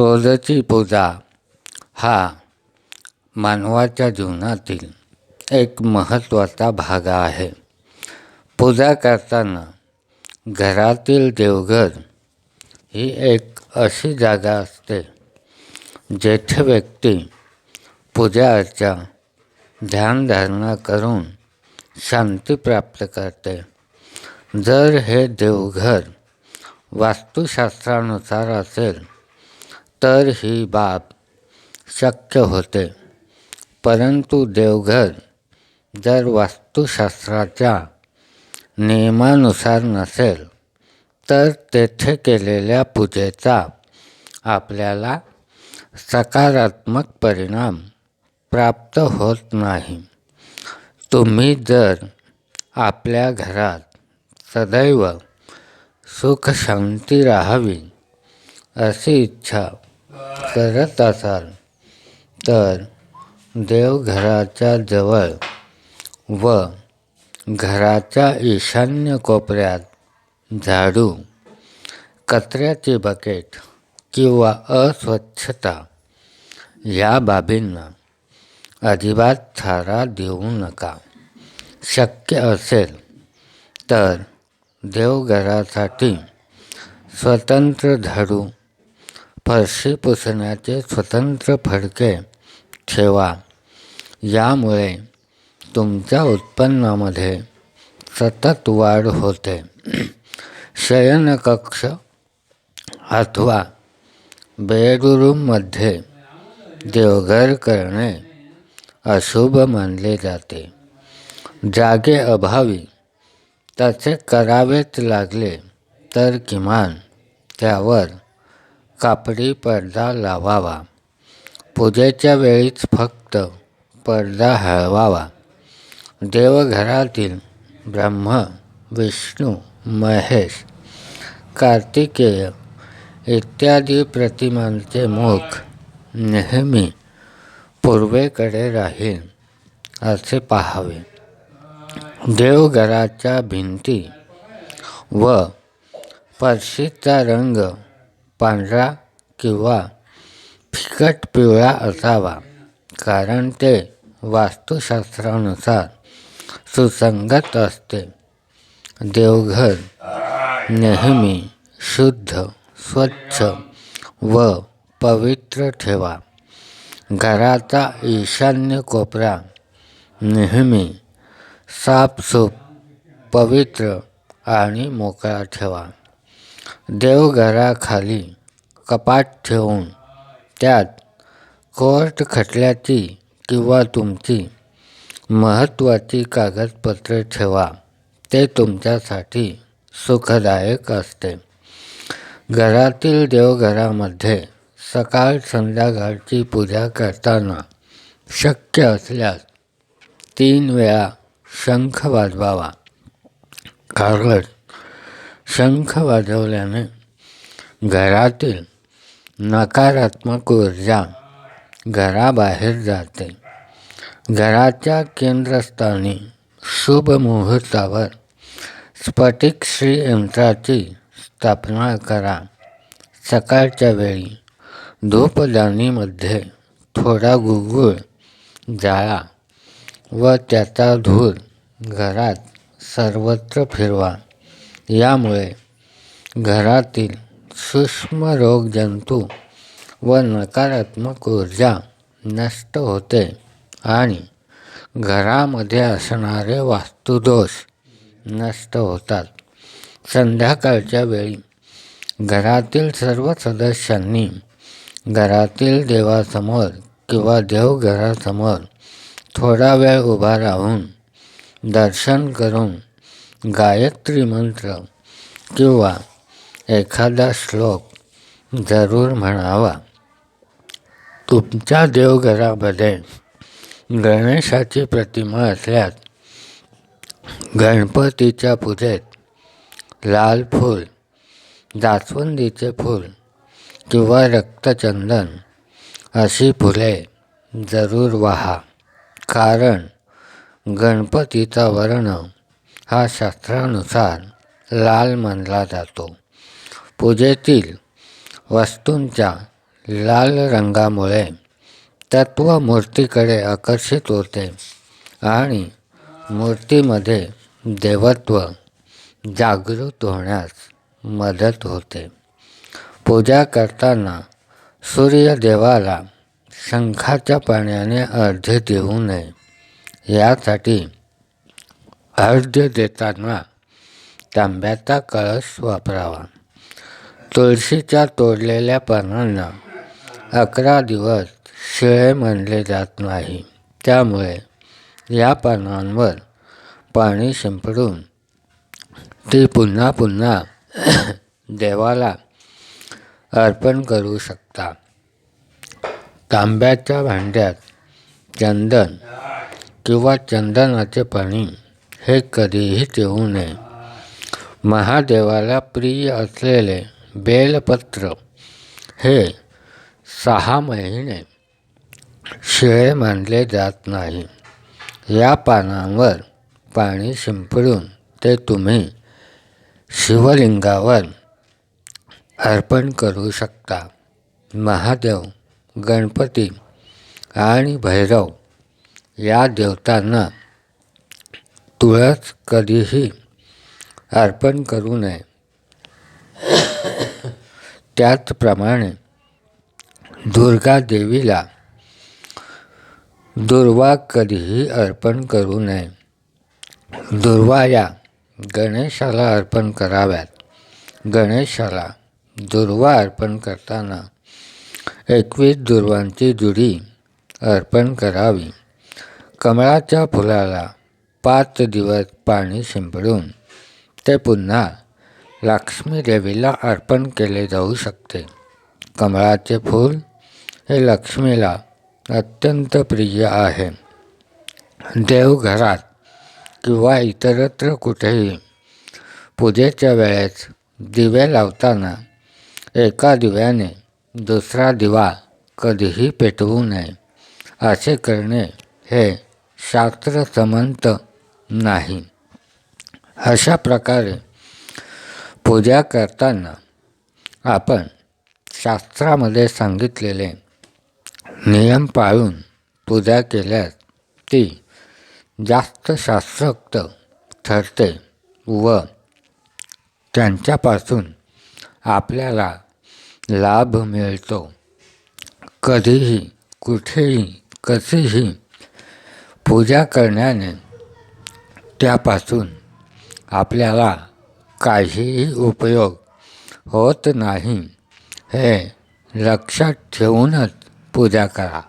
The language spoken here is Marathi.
रोजची पूजा हा मानवाच्या जीवनातील एक महत्त्वाचा भाग आहे. पूजा करताना घरातील देवघर ही एक अशी जागा असते जेथे व्यक्ती पूजा अर्चा ध्यानधारणा करून शांती प्राप्त करते. जर हे देवघर वास्तुशास्त्रानुसार असेल तर ही बाब शक्य होते. परंतु देवघर जर वास्तुशास्त्राच्या नियमानुसार नसेल तर तेथे केलेल्या पूजेचा आपल्याला सकारात्मक परिणाम प्राप्त होत नाही. तुम्ही जर आपल्या घरात सदैव सुख शांती राहावी अशी इच्छा करत असाल तर देवघराच्या जवळ व घराच्या ईशान्य कोपऱ्यात झाडू कचऱ्याचे बकेट किंवा अस्वच्छता या बाबींना अजिबात थारा देऊ नका. शक्य असेल तर देवघरासाठी स्वतंत्र झाडू फरशी पुसण्याचे स्वतंत्र फडके ठेवा. यामुळे तुमच्या उत्पन्नामध्ये सतत वाढ होते. शयनकक्ष अथवा बेडरूममध्ये देवघर करणे अशुभ मानले जाते. जागे अभावी तसे करावेच लागले तर किमान त्यावर कापडी पडदा लावावा. पूजेच्या वेळीच फक्त पडदा हळवावा. देवघरातील ब्रह्म विष्णू महेश कार्तिकेय इत्यादी प्रतिमांचे मुख नेहमी पूर्वेकडे राहील असे पाहावे. देवघराच्या भिंती व फरशीचा रंग पांढरा किंवा फिकट पिवळा असावा. कारण ते वास्तुशास्त्रानुसार सुसंगत असते. देवघर नेहमी शुद्ध स्वच्छ व पवित्र ठेवा. घराचा ईशान्य कोपरा नेहमी साफसूप पवित्र आणि मोकळा ठेवा. देवघराखाली कपाट ठेवून त्यात कोर्ट खटल्याची किंवा तुमची महत्त्वाची कागदपत्रे ठेवा. ते तुमच्यासाठी सुखदायक असते. घरातील देवघरामध्ये सकाळ संध्याकाळची पूजा करताना शक्य असल्यास तीन वेळा शंख वाजवावा. कारण शंख वाजवल्याने घरातील नकारात्मक ऊर्जा घराबाहेर जाते. घराच्या केंद्रस्थानी शुभ मुहूर्तावर स्फटिक श्री यंत्राची स्थापना करा. सकाळच्या वेळी धूपदानीमध्ये थोडा गुगुळ जाळा व त्याचा धूर घरात सर्वत्र फिरवा. यामुळे घरातील सूक्ष्म रोगजंतू व नकारात्मक ऊर्जा नष्ट होते आणि घरामध्ये असणारे वास्तुदोष नष्ट होतात. संध्याकाळच्या वेळी घरातील सर्व सदस्यांनी घरातील देवासमोर किंवा देवघरासमोर थोडा वेळ उभा राहून दर्शन करून गायत्री मंत्र किंवा एखादा श्लोक जरूर म्हणावा. तुमच्या देवघरामध्ये गणेशाची प्रतिमा असल्यास गणपतीच्या पूजेत लाल फूल जास्वंदीचे फूल किंवा रक्तचंदन अशी फुले जरूर वाहा. कारण गणपतीचा वर्ण हा शास्त्रानुसार लाल मानला जातो. पूजेतील वस्तूंच्या लाल रंगामुळे तत्व मूर्तीकडे आकर्षित होते आणि मूर्तीमध्ये देवत्व जागृत होण्यास मदत होते. पूजा करताना सूर्यदेवाला शंखाच्या पाण्याने अर्ध देऊ नये. यासाठी अर्ध्य देताना तांब्याचा कळस वापरावा. तुळशीच्या तोडलेल्या पानांना अकरा दिवस शिळे म्हणले जात नाही. त्यामुळे या पानांवर पाणी शिंपडून ती पुन्हा पुन्हा देवाला अर्पण करू शकता. तांब्याच्या भांड्यात चंदन किंवा चंदनाचे पाणी हे कधीही ठेवू नये. महादेवाला प्रिय असलेले बेलपत्र हे सहा महिने शिळे मानले जात नाही. या पानांवर पाणी शिंपडून ते तुम्ही शिवलिंगावर अर्पण करू शकता. महादेव गणपती आणि भैरव या देवतांना तुळस कधीही अर्पण करू नये. त्याचप्रमाणे दुर्गा देवीला दुर्वा कधीही अर्पण करू नये. दुर्वा या गणेशाला अर्पण कराव्यात. गणेशाला दुर्वा अर्पण करताना एकवीस दुर्वांची जुडी अर्पण करावी. कमळाच्या फुलाला पाच दिवस पाणी शिंपडून ते पुन्हा लक्ष्मी देवीला अर्पण केले जाऊ शकते. कमळाचे फूल हे लक्ष्मीला अत्यंत प्रिय आहे. देवघरात किंवा इतरत्र कुठेही पूजेच्या वेळेस दिवे लावताना एका दिव्याने दुसरा दिवा कधीही पेटवू नये असे करणे हे शास्त्रसमंत नाही. अशा प्रकारे पूजा करताना आपण शास्त्रामध्ये सांगितलेले नियम पाळून पूजा केल्यास ती जास्त शास्त्रोक्त ठरते व त्यांच्यापासून आपल्याला लाभ मिळतो. कधीही कुठेही कसेही पूजा करण्याने त्यापासून आपल्याला काहीही उपयोग होत नाही हे लक्षात ठेवूनच पूजा करा.